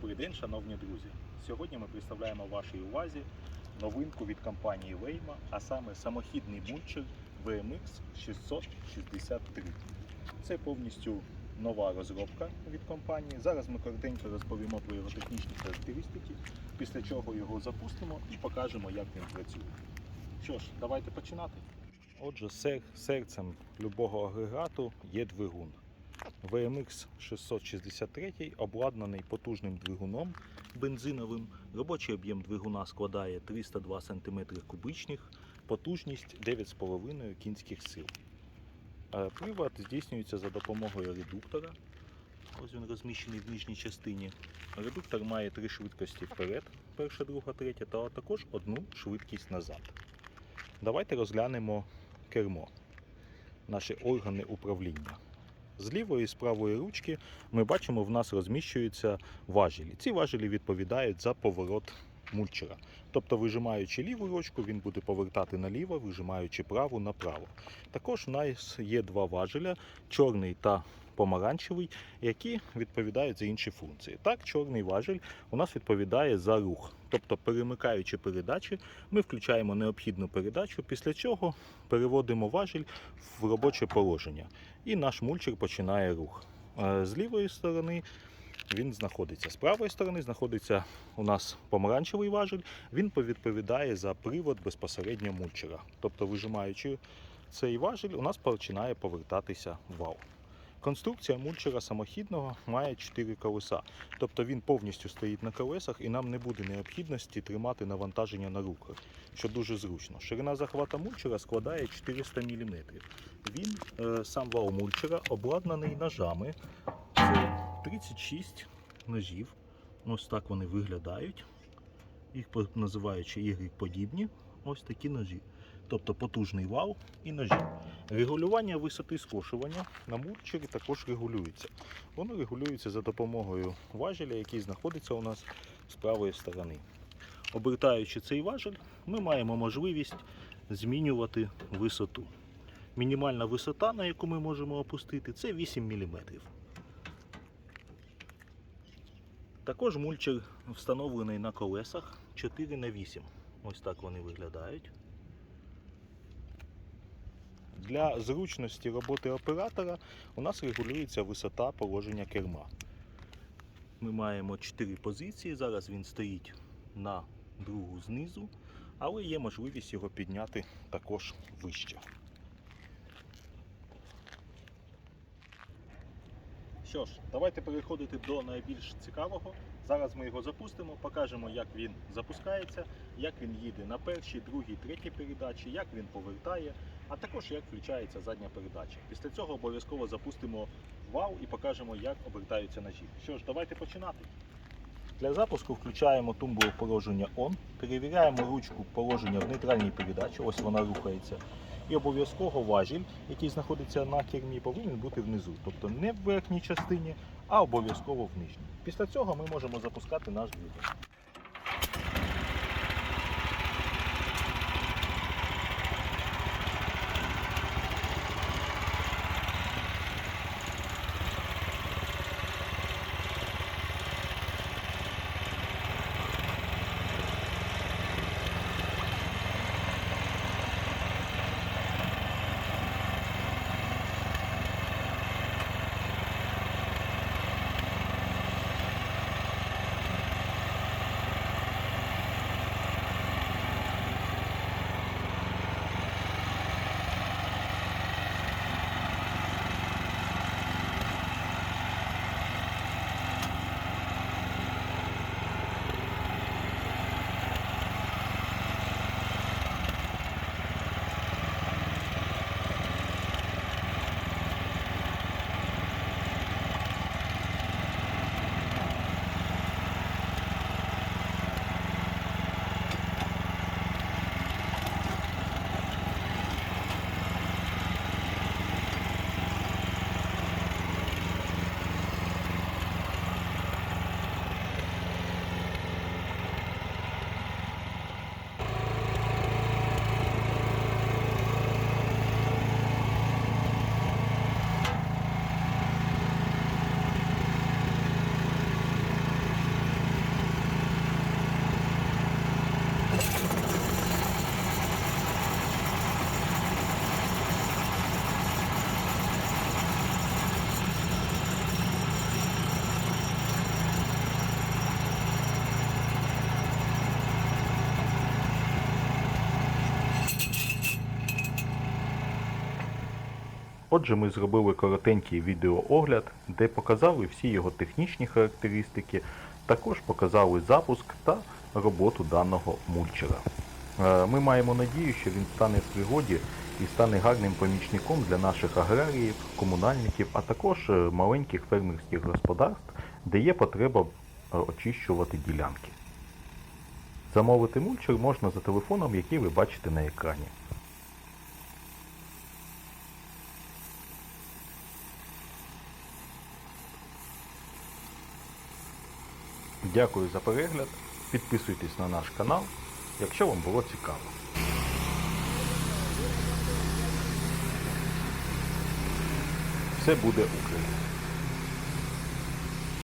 Добрий день, шановні друзі. Сьогодні ми представляємо вашій увазі новинку від компанії Waymo, а саме самохідний мульчер VMX 663. Це повністю нова розробка від компанії. Зараз ми коротенько розповімо про його технічні характеристики, після чого його запустимо і покажемо, як він працює. Що ж, давайте починати. Отже, серцем любого агрегату є двигун. VMX 663 обладнаний потужним двигуном бензиновим. Робочий об'єм двигуна складає 302 см кубичних, потужність 9,5 кінських сил. Е, Привод здійснюється за допомогою редуктора. Ось він розміщений в нижній частині. Редуктор має три швидкості вперед, перша, друга, третя, та також одну швидкість назад. Давайте розглянемо кермо, наші органи управління. З лівої і з правої ручки ми бачимо, в нас розміщуються важелі. Ці важелі відповідають за поворот мульчера. Тобто, вижимаючи ліву ручку, він буде повертати наліво, вижимаючи праву направо. Також в нас є два важеля: чорний та помаранчевий, які відповідають за інші функції. Так, чорний важель у нас відповідає за рух. Тобто, перемикаючи передачі, ми включаємо необхідну передачу, після чого переводимо важель в робоче положення. І наш мульчер починає рух. Е, З лівої сторони він знаходиться. З правої сторони знаходиться у нас помаранчевий важель. Він відповідає за привод безпосередньо мульчера. Тобто, вижимаючи цей важель, у нас починає повертатися вал. Конструкція мульчера самохідного має 4 колеса, тобто він повністю стоїть на колесах і нам не буде необхідності тримати навантаження на руках, що дуже зручно. Ширина захвата мульчера складає 400 мм. Він, е, сам вал мульчера, обладнаний ножами. Це 36 ножів. Ось так вони виглядають. Їх називаючи Y-подібні. Ось такі ножі. Тобто потужний вал і ножі. Регулювання висоти скошування на мульчері також регулюється. Воно регулюється за допомогою важеля, який знаходиться у нас з правої сторони. Обертаючи цей важель, ми маємо можливість змінювати висоту. Мінімальна висота, на яку ми можемо опустити, це 8 мм. Також мульчер встановлений на колесах 4 на 8 Ось так вони виглядають. Для зручності роботи оператора у нас регулюється висота положення керма. Ми маємо 4 позиції. Зараз він стоїть на другу знизу, але є можливість його підняти також вище. Що ж, давайте переходити до найбільш цікавого. Зараз ми його запустимо, покажемо, як він запускається, як він їде на першій, другій, третій передачі, як він повертає, а також як включається задня передача. Після цього обов'язково запустимо вал і покажемо, як обертаються ножі. Що ж, давайте починати. Для запуску включаємо тумбу положення ON, перевіряємо ручку положення в нейтральній передачі, ось вона рухається. І обов'язково важіль, який знаходиться на кермі, повинен бути внизу. Тобто не в верхній частині, а обов'язково в нижній. Після цього ми можемо запускати наш двигун. Отже, ми зробили коротенький відеоогляд, де показали всі його технічні характеристики, також показали запуск та роботу даного мульчера. Е, Ми маємо надію, що він стане в пригоді і стане гарним помічником для наших аграріїв, комунальників, а також е, маленьких фермерських господарств, де є потреба е, очищувати ділянки. Замовити мульчер можна за телефоном, який ви бачите на екрані. Дякую за перегляд. Підписуйтесь на наш канал, якщо вам було цікаво. Все буде Україна!